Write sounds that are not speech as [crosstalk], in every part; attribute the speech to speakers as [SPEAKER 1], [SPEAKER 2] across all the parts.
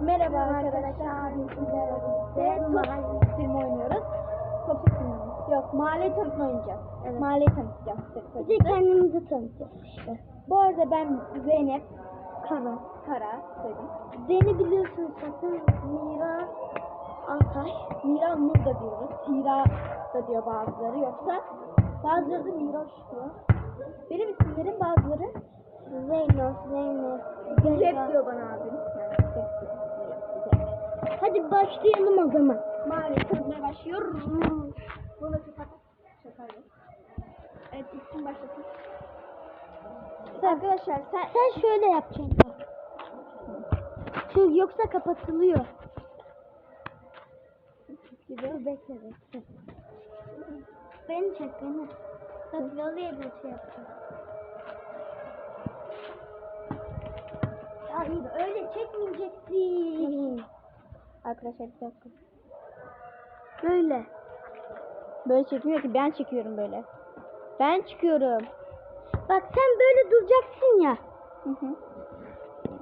[SPEAKER 1] Merhaba arkadaşlar. Sizlerle birlikte top filmi oynuyoruz. Top filmi. Yok, mahalle tanıtma oynayacağız.
[SPEAKER 2] Evet.
[SPEAKER 1] Mahalleyi tanıtacağız.
[SPEAKER 2] Bir de kendimizi tanıtacağız işte.
[SPEAKER 1] Bu arada ben Zeynep
[SPEAKER 2] Kara.
[SPEAKER 1] Kara söyledim.
[SPEAKER 2] Beni biliyorsunuz zaten Mira Altay.
[SPEAKER 1] Mira Nur da diyoruz. Hira da diyor bazıları. Yoksa bazıları da Miroş diyor. Benim isimlerim bazıları
[SPEAKER 2] Zeyno, Zeynep.
[SPEAKER 1] Zep
[SPEAKER 2] Zehra.
[SPEAKER 1] diyor bana abim. Yani diyor.
[SPEAKER 2] Hadi başlayalım o zaman.
[SPEAKER 1] Mahalle tanıtmaya başlıyoruz. Bunu kapat. Şakayla. Evet, ilk kim başlasın? Arkadaşlar sen
[SPEAKER 2] Sen şöyle yapacaksın. Şu yoksa kapatılıyor. Dur bekle bekle. Beni çek beni. Bak Loli'ye bir şey yapacağım. Hayır öyle çekmeyeceksin.
[SPEAKER 1] Arkadaşlar bir dakika.
[SPEAKER 2] Böyle.
[SPEAKER 1] Böyle çekmiyor ki ben çekiyorum böyle. Ben çıkıyorum.
[SPEAKER 2] Bak sen böyle duracaksın ya.
[SPEAKER 1] Hı hı.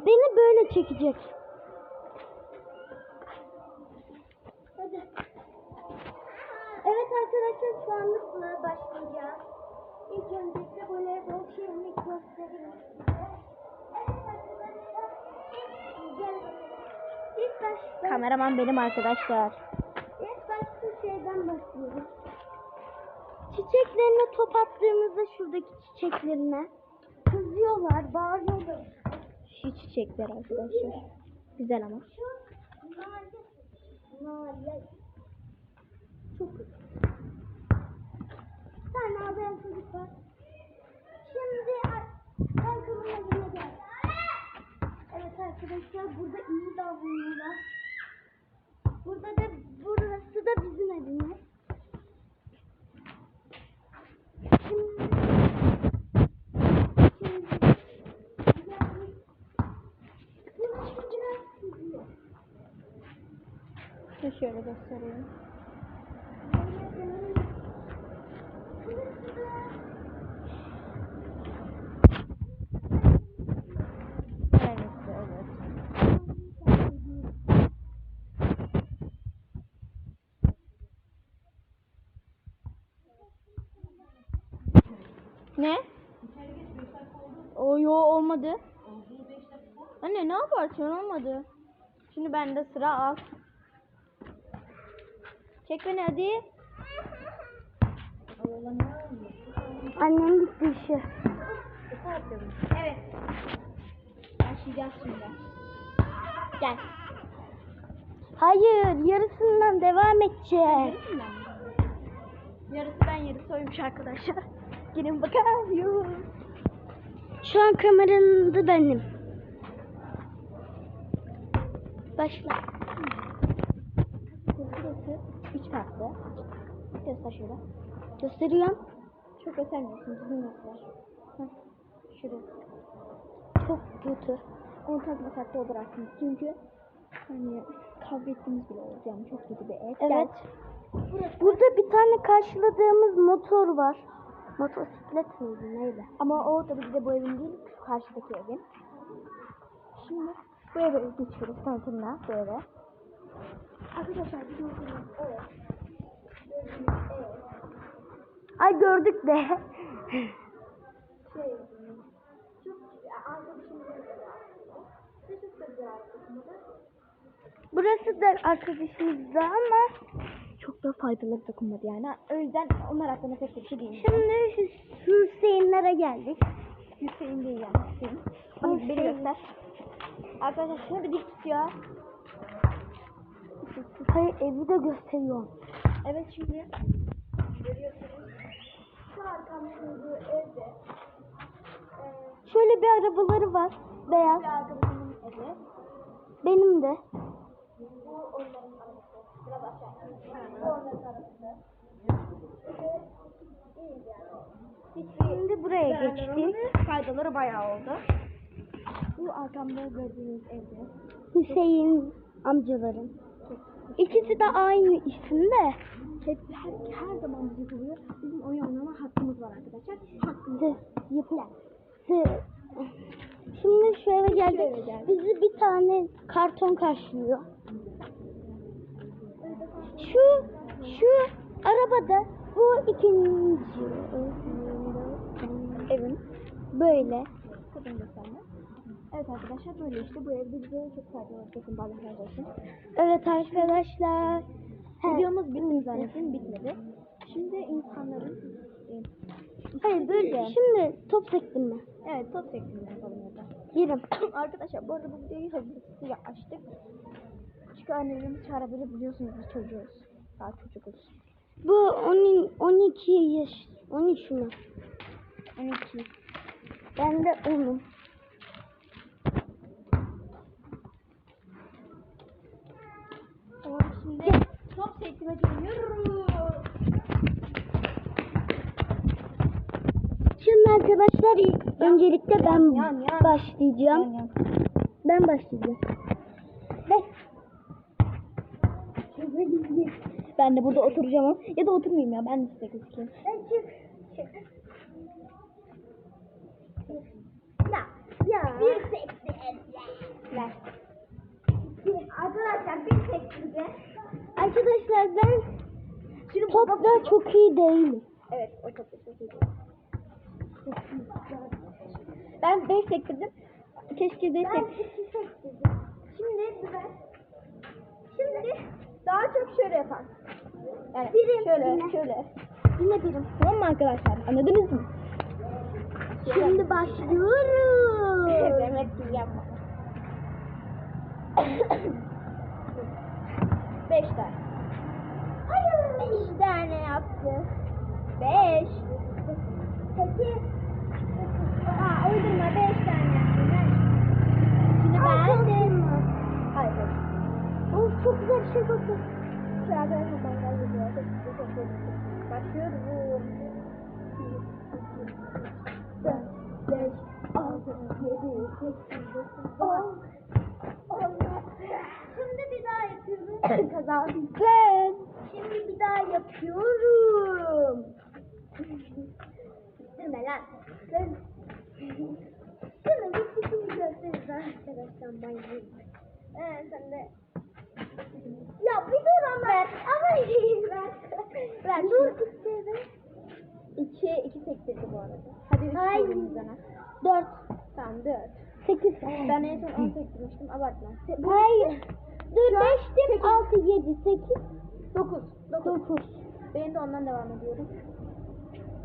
[SPEAKER 2] Beni böyle çekeceksin. Hadi. Evet arkadaşlar şu anlıkla başlayacağız. İlk öncelikle voleybol şeyini göstereyim size. Evet arkadaşlar. Gel. İlk başta,
[SPEAKER 1] Kameraman benim arkadaşlar.
[SPEAKER 2] ilk başta şeyden başlıyoruz. Çiçeklerine top attığımızda şuradaki çiçeklerine kızıyorlar, bağırıyorlar.
[SPEAKER 1] Şu çiçekler arkadaşlar. Güzel ama.
[SPEAKER 2] Şu mahalle çok kötü. Bir tane ağlayan çocuk var. Şimdi a- kankamın evine gel. Evet arkadaşlar burada iyi davranıyorlar. Burada da burası da bizim evimiz. Şimdi şimdi burası biraz kızıyor.
[SPEAKER 1] Şu şöyle göstereyim. Evet, evet. Ne? O yo olmadı. Anne ne yaparsın olmadı. Şimdi bende sıra al. Çek beni hadi.
[SPEAKER 2] Annem gitti işe.
[SPEAKER 1] Evet. Başlayacağız şimdi. Gel.
[SPEAKER 2] Hayır, yarısından devam edeceğiz.
[SPEAKER 1] Yarısı ben yarısı oymuş arkadaşlar. Gelin bakalım.
[SPEAKER 2] Şu an kameranın adı benim. Başla.
[SPEAKER 1] Burası üç katlı. Göster şöyle.
[SPEAKER 2] Gösteriyorum.
[SPEAKER 1] Çok göstermiyorsun. Düzgün göster. Şurası.
[SPEAKER 2] Çok kötü.
[SPEAKER 1] Onu takmasak da olur aslında. Çünkü hani kavga ettiğimiz bile olur. Yani çok kötü bir ev.
[SPEAKER 2] Evet. Burada bir tane karşıladığımız motor var. Motosiklet miydi neydi?
[SPEAKER 1] Ama o tabii ki de bu evin değil. Karşıdaki evin. Şimdi bu eve geçiyoruz tanıtımla. Bu eve. Arkadaşlar bizim evimiz evet.
[SPEAKER 2] Ay gördük de. [laughs]
[SPEAKER 1] şey çok arkadaşımızın.
[SPEAKER 2] Burası da arkadaşımızda ama
[SPEAKER 1] Çok da faydalı dokunmadı yani. O yüzden onlar hakkında pek bir şey değil.
[SPEAKER 2] şimdi Hüseyinlere geldik.
[SPEAKER 1] Hüseyin değil yani Hüseyin. Bak beni göster. Arkadaşlar şunu bir dik tutuyor.
[SPEAKER 2] Hayır evi de gösteriyor.
[SPEAKER 1] Evet şimdi görüyorsunuz. Şu arkamda evde
[SPEAKER 2] Şöyle bir arabaları var. Beyaz.
[SPEAKER 1] bir arkadaşımın evi.
[SPEAKER 2] Benim de.
[SPEAKER 1] Bu onların arabası. Biraz aşağı. Yani.
[SPEAKER 2] Şimdi buraya geçtik.
[SPEAKER 1] Faydaları bayağı oldu. Bu arkamda gördüğünüz evde.
[SPEAKER 2] Hüseyin amcaların. İkisi de aynı isim de.
[SPEAKER 1] Hep her, her zaman bizi buluyor. Bizim oyun oynama hakkımız var arkadaşlar. Hakkımız
[SPEAKER 2] Sı-
[SPEAKER 1] yapılan.
[SPEAKER 2] Şimdi şu eve geldik. Bizi bir tane karton karşılıyor. Şu şu arabada bu ikinci evim böyle.
[SPEAKER 1] Evet arkadaşlar böyle işte bu ev bize çok faydalı olsun bazı arkadaşlar.
[SPEAKER 2] Evet arkadaşlar.
[SPEAKER 1] Videomuz bitti zannettim bitmedi. Şimdi insanların e,
[SPEAKER 2] Hayır böyle. Şimdi top sektim ben.
[SPEAKER 1] Evet top şeklinde yapalım ya da.
[SPEAKER 2] Yerim.
[SPEAKER 1] Arkadaşlar bu arada bu videoyu hazırlıklı açtık. Çünkü annelerimiz çağırabilir biliyorsunuz biz çocuğuz. Daha çocukuz.
[SPEAKER 2] Bu 10, 12 yaş. 13 mü?
[SPEAKER 1] 12.
[SPEAKER 2] Ben de 10'um.
[SPEAKER 1] Tamam şimdi top şeklime dönüyoruz.
[SPEAKER 2] Şimdi arkadaşlar öncelikle ben
[SPEAKER 1] yan, yan.
[SPEAKER 2] başlayacağım.
[SPEAKER 1] Yan, yan.
[SPEAKER 2] Ben başlayacağım. Ve
[SPEAKER 1] Ben de burada oturacağım ya da oturmayayım ya ben de size gözükeyim.
[SPEAKER 2] çık. Çık. Ya. Ya. Bir seksi
[SPEAKER 1] Ver.
[SPEAKER 2] Arkadaşlar bir seksi Arkadaşlar ben Şimdi topta çok iyi değilim.
[SPEAKER 1] Evet o çok çok iyi. Ben 5 sektirdim. Keşke de
[SPEAKER 2] Ben
[SPEAKER 1] sek...
[SPEAKER 2] iki sektirdim. Şimdi ben Şimdi
[SPEAKER 1] Daha çok şöyle yapar. Yani
[SPEAKER 2] Birim,
[SPEAKER 1] şöyle
[SPEAKER 2] yine.
[SPEAKER 1] şöyle.
[SPEAKER 2] yine birim.
[SPEAKER 1] Tamam mı arkadaşlar? Anladınız mı?
[SPEAKER 2] Şimdi başlıyoruz.
[SPEAKER 1] Ki yapma. 5 tane.
[SPEAKER 2] Hayır.
[SPEAKER 1] Beş tane yaptı. 5.
[SPEAKER 2] Sekiz.
[SPEAKER 1] Aa uydurma 5 tane yaptı. Ben. Şimdi
[SPEAKER 2] Ay,
[SPEAKER 1] ben
[SPEAKER 2] çok
[SPEAKER 1] de.
[SPEAKER 2] iyi.
[SPEAKER 1] Hayır. hayır.
[SPEAKER 2] Of çok güzel bir şey koktu.
[SPEAKER 1] Şu arkadaşlar mangal yapıyor. Çok çok çok çok. Başlıyorum. 4, 5, 6, 7, 8, 9, 10.
[SPEAKER 2] Şimdi bir daha yapıyorum.
[SPEAKER 1] Kazandım. Ben.
[SPEAKER 2] Şimdi bir daha yapıyorum. Bitirme lan. Sen... Şimdi bitirişini gösteririz arkadaşlar. Manyak.
[SPEAKER 1] Ee, sen de
[SPEAKER 2] ben dur istedim.
[SPEAKER 1] İki, iki sektirdi bu arada. Hadi üç
[SPEAKER 2] Ay.
[SPEAKER 1] sorayım sana.
[SPEAKER 2] Dört.
[SPEAKER 1] Tamam dört.
[SPEAKER 2] Sekiz.
[SPEAKER 1] Ben en son on sektirmiştim. Abartma. Se bu-
[SPEAKER 2] Hayır. Dur
[SPEAKER 1] an
[SPEAKER 2] beştim.
[SPEAKER 1] sekiz.
[SPEAKER 2] Altı, yedi, sekiz,
[SPEAKER 1] Dokuz. Dokuz.
[SPEAKER 2] dokuz.
[SPEAKER 1] Benim de ondan devam ediyorum.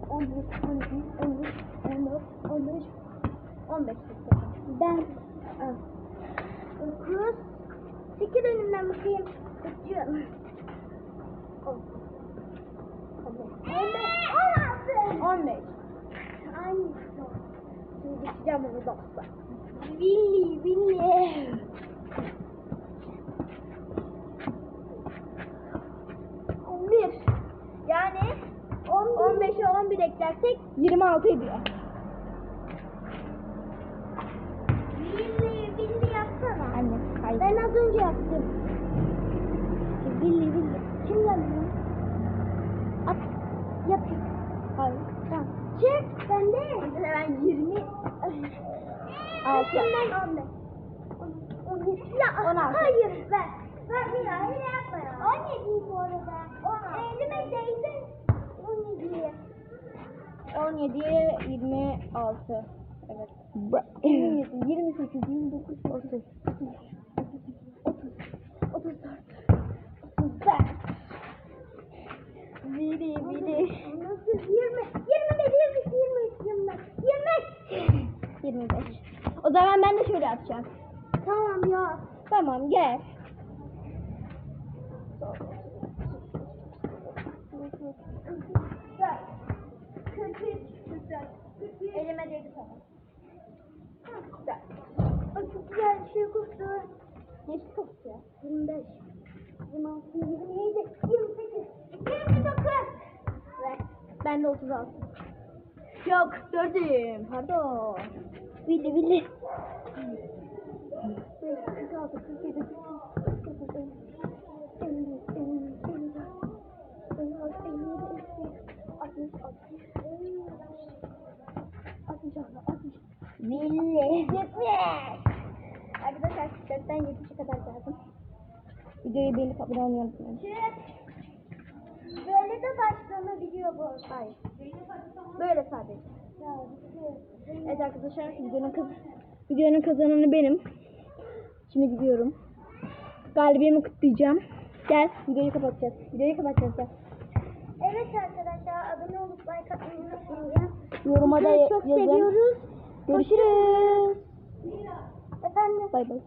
[SPEAKER 1] On bir, on iki, on üç, on dört, on beş, on beş sektirdim.
[SPEAKER 2] Ben dokuz. Sekiz önümden bakayım. Bakıyorum. 15.
[SPEAKER 1] 15.
[SPEAKER 2] Aynı.
[SPEAKER 1] Şimdi geçeceğim bunu doksa.
[SPEAKER 2] Billy, Billy.
[SPEAKER 1] Bir. Yani 15'e 11 eklersek 26 ediyor.
[SPEAKER 2] Billy, Billy yapsana.
[SPEAKER 1] Anne, hayır.
[SPEAKER 2] Ben az önce yaptım. Ben de.
[SPEAKER 1] Ben 20. Altı.
[SPEAKER 2] Ben 15. 17. Ya
[SPEAKER 1] 16.
[SPEAKER 2] hayır ver. Ver bir daha öyle yapma ya. 17 bu arada. 16. Elime değdi. 17.
[SPEAKER 1] 17'ye 26. Evet. 27, 28, 29, 30, 30, 30, 34, 35. Biri, biri.
[SPEAKER 2] Nasıl 20? 24, 25.
[SPEAKER 1] 25. O zaman ben de şöyle yapacağım.
[SPEAKER 2] Tamam ya.
[SPEAKER 1] Tamam gel.
[SPEAKER 2] Güzel. 43, güzel. 43.
[SPEAKER 1] Elime değdi tamam. Güzel.
[SPEAKER 2] Ay çok güzel bir şey koktu.
[SPEAKER 1] Ne koktu ya?
[SPEAKER 2] 25, 26, 27, 28, 29. Ver.
[SPEAKER 1] Ben de 36. Yok gördüm. Pardon. Billy Billy. Billy. Arkadaşlar 44'ten 70'e
[SPEAKER 2] kadar
[SPEAKER 1] lazım. Videoyu beğenip abone olmayı unutmayın.
[SPEAKER 2] Böyle de başlanabiliyor bu.
[SPEAKER 1] Hayır. Böyle sadece. Evet arkadaşlar videonun, kaz videonun kazananı benim. Şimdi gidiyorum. Galibiyemi kutlayacağım. Gel videoyu kapatacağız. Videoyu kapatacağız gel.
[SPEAKER 2] Evet arkadaşlar abone olup like atmayı unutmayın.
[SPEAKER 1] Yoruma da
[SPEAKER 2] çok
[SPEAKER 1] yazın.
[SPEAKER 2] seviyoruz.
[SPEAKER 1] Görüşürüz.
[SPEAKER 2] Efendim.
[SPEAKER 1] Bay bay.